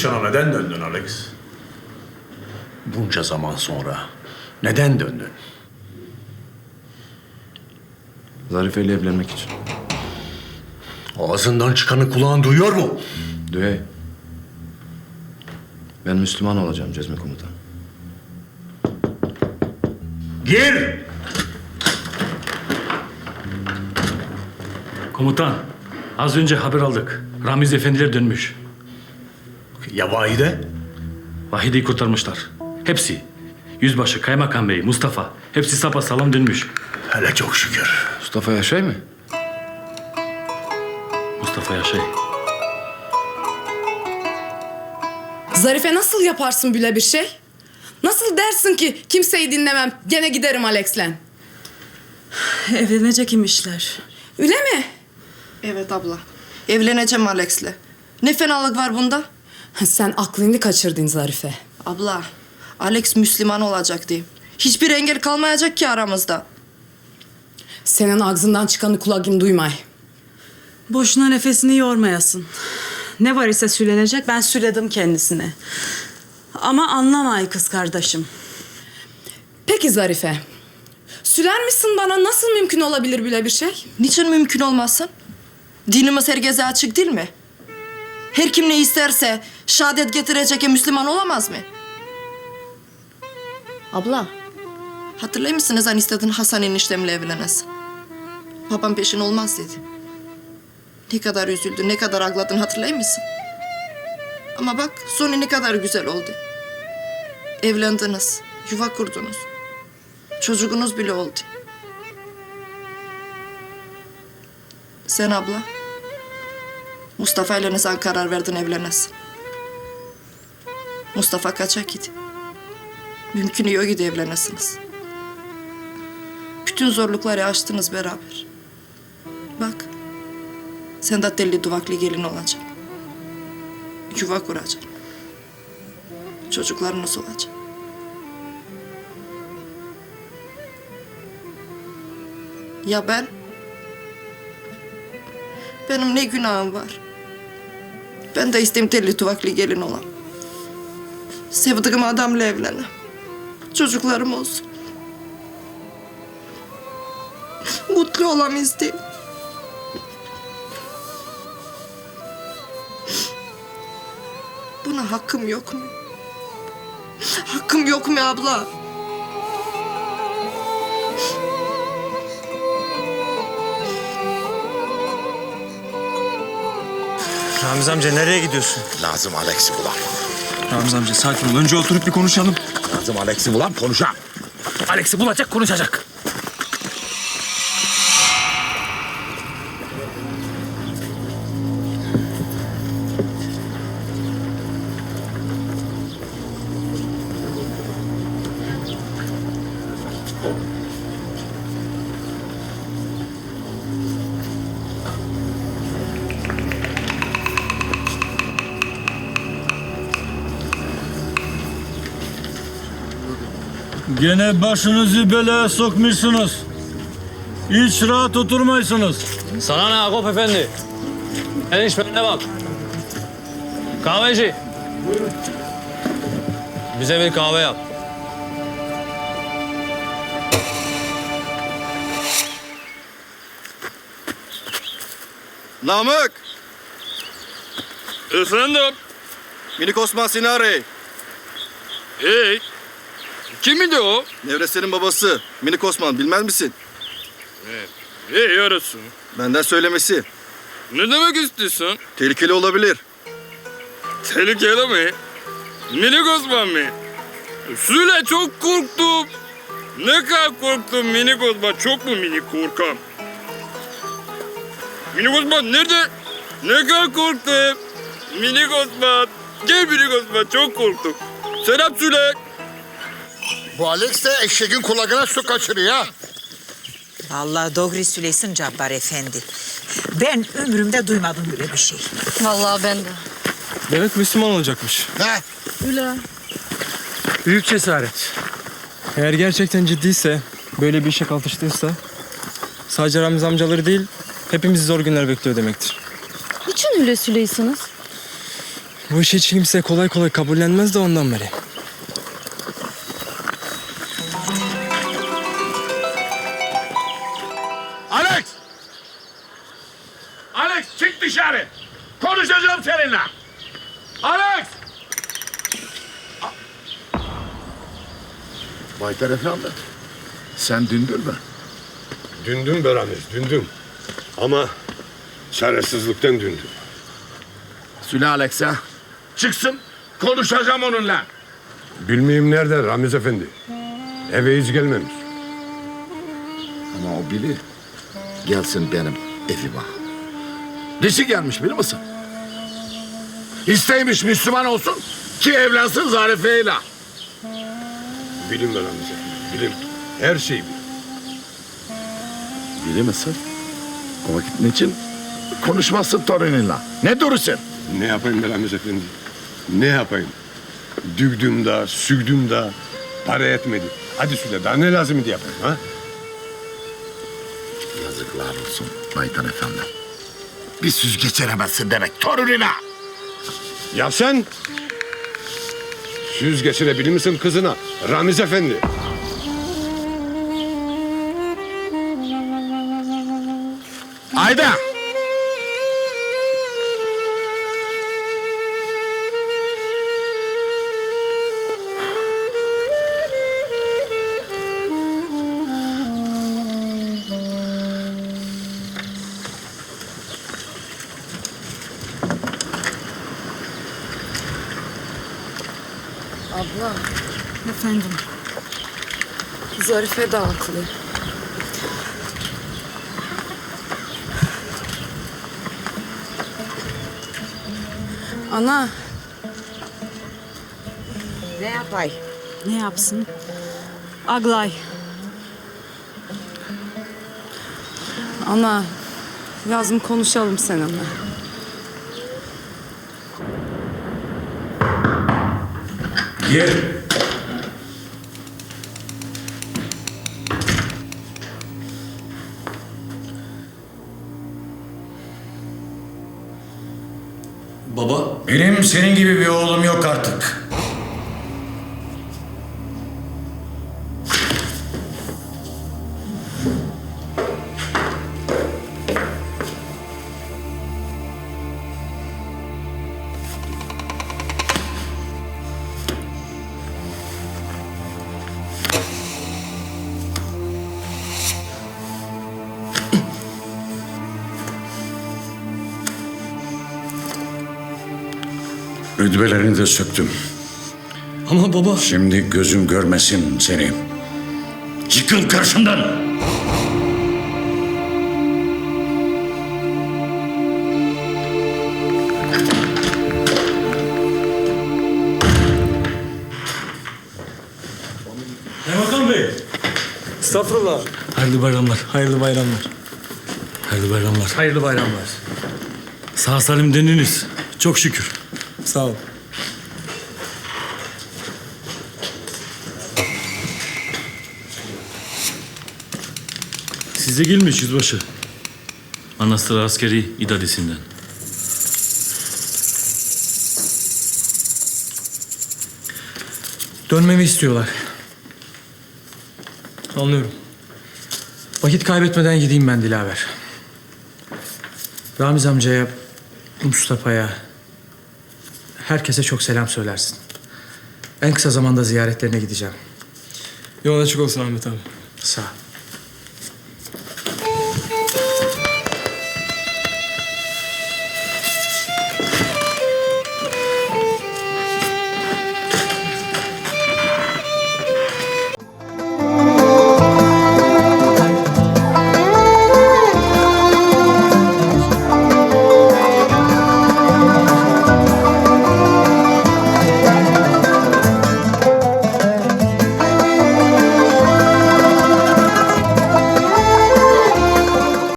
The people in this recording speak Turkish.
Gürcistan'a neden döndün Alex? Bunca zaman sonra neden döndün? Zarife ile evlenmek için. Ağzından çıkanı kulağın duyuyor mu? Düğey. Ben Müslüman olacağım Cezmi Komutan. Gir! Komutan, az önce haber aldık. Ramiz efendiler dönmüş. Ya Vahide? Vahide'yi kurtarmışlar. Hepsi. Yüzbaşı, Kaymakam Bey, Mustafa. Hepsi sapasağlam dönmüş. Hele çok şükür. Mustafa Yaşay mı? Mustafa Yaşay. Zarife nasıl yaparsın böyle bir şey? Nasıl dersin ki kimseyi dinlemem gene giderim Alex'le? Evlenecek imişler. Öyle mi? Evet abla. Evleneceğim Alex'le. Ne fenalık var bunda? Sen aklını kaçırdın Zarife. Abla, Alex Müslüman olacak diye. Hiçbir engel kalmayacak ki aramızda. Senin ağzından çıkanı kulağın duymay. Boşuna nefesini yormayasın. Ne var ise söylenecek ben söyledim kendisine. Ama anlamay kız kardeşim. Peki Zarife. Süler misin bana nasıl mümkün olabilir böyle bir şey? Niçin mümkün olmasın? Dinimiz herkese açık değil mi? Her kim ne isterse şehadet getirecek Müslüman olamaz mı? Abla. Hatırlıyor musunuz hani istedin Hasan eniştemle evlenesin? Babam peşin olmaz dedi. Ne kadar üzüldün, ne kadar ağladın hatırlıyor musun? Ama bak sonu ne kadar güzel oldu. Evlendiniz, yuva kurdunuz. Çocuğunuz bile oldu. Sen abla, Mustafa ile ne karar verdin evlenesin? Mustafa kaçak idi. Mümkün yok idi evlenesiniz. Bütün zorlukları aştınız beraber. Bak, sen de telli duvaklı gelin olacaksın. Yuva kuracaksın. Çocuklarınız olacak. Ya ben? Benim ne günahım var? Ben de isteyim telli tuvaklı gelin olan. Sevdiğim adamla evlenem. Çocuklarım olsun. Mutlu olam isteyim. Buna hakkım yok mu? Hakkım yok mu abla? Ramiz amca nereye gidiyorsun? Lazım Alex'i bulan. Ramiz amca sakin ol. Önce oturup bir konuşalım. Lazım Alex'i bulan konuşalım. Alex'i bulacak konuşacak. Gene başınızı belaya sokmuşsunuz. Hiç rahat oturmaysınız. Sana ne Agop Efendi? Enişmenine bak. Kahveci. Bize bir kahve yap. Namık! Efendim? Minik Osman seni arayı. Hey. Kimdi o? Nevresenin babası. Minik Osman bilmez misin? Hey yarası. Benden söylemesi. Ne demek istiyorsun? Tehlikeli olabilir. Tehlikeli mi? Minik Osman mı? Süle çok korktum. Ne kadar korktum minik Osman. Çok mu minik korkam? Minik Osman nerede? Ne kadar korktum. Minik Osman. Gel minik Osman çok korktum. Selam Süle. Bu Alex de eşeğin kulağına su kaçırıyor ha. Vallahi doğru söylesin Cabbar Efendi. Ben ömrümde duymadım böyle bir şey. Vallahi ben de. Demek Müslüman olacakmış. Ne? Büyük cesaret. Eğer gerçekten ciddiyse, böyle bir işe kalkıştıysa... ...sadece Ramiz amcaları değil, hepimizi zor günler bekliyor demektir. Niçin öyle söylüyorsunuz? Bu işi hiç kimse kolay kolay kabullenmez de ondan beri. Alex! Alex çık dışarı. Konuşacağım seninle. Alex! Baytar Efendi. Sen dündür mü? Dündüm be Ramiz, dündüm. Ama çaresizlikten dündüm. Süle Alex'e. Çıksın. Konuşacağım onunla. Bilmeyeyim nerede Ramiz Efendi. Eve hiç gelmemiş. Ama o bilir. Gelsin benim evime. Nesi gelmiş bilir misin? İsteymiş Müslüman olsun ki evlensin Zarife'yle. Bilim be Ramiz Efendi, bilim. Her şeyi bilim. Bilir misin? O vakit niçin konuşmazsın torununla? Ne durursun? Ne yapayım be Ramiz Efendi? Ne yapayım? Dügdüm da, sügdüm da para etmedi. Hadi söyle daha ne lazım idi yapayım ha? Yazıklar olsun Baytar Efendi. Bir süz geçiremezsin demek torununa. Ya sen? Süz geçirebilir misin kızına? Ramiz Efendi. Ayda! Abla, Efendim. Zarife de haklı. Ana, Ne yapay? Ne yapsın? Aglay. ana. Lazım konuşalım seninle. Gel. Baba, Benim senin gibi bir oğlum yok artık. Rütbelerini de söktüm. ama baba... Şimdi gözüm görmesin seni. Çıkın karşımdan. Kaymakam Bey. Estağfurullah. Hayırlı bayramlar. Hayırlı bayramlar. Hayırlı bayramlar. Hayırlı bayramlar. Sağ salim döndünüz. Çok şükür. Sağ ol. Size gelmiş yüzbaşı. Manastır askeri idadesinden. Dönmemi istiyorlar. Anlıyorum. Vakit kaybetmeden gideyim ben Dilaver. Ramiz amcaya, Mustafa'ya, herkese çok selam söylersin. En kısa zamanda ziyaretlerine gideceğim. Yolun açık olsun Ahmet abi. Sağ ol.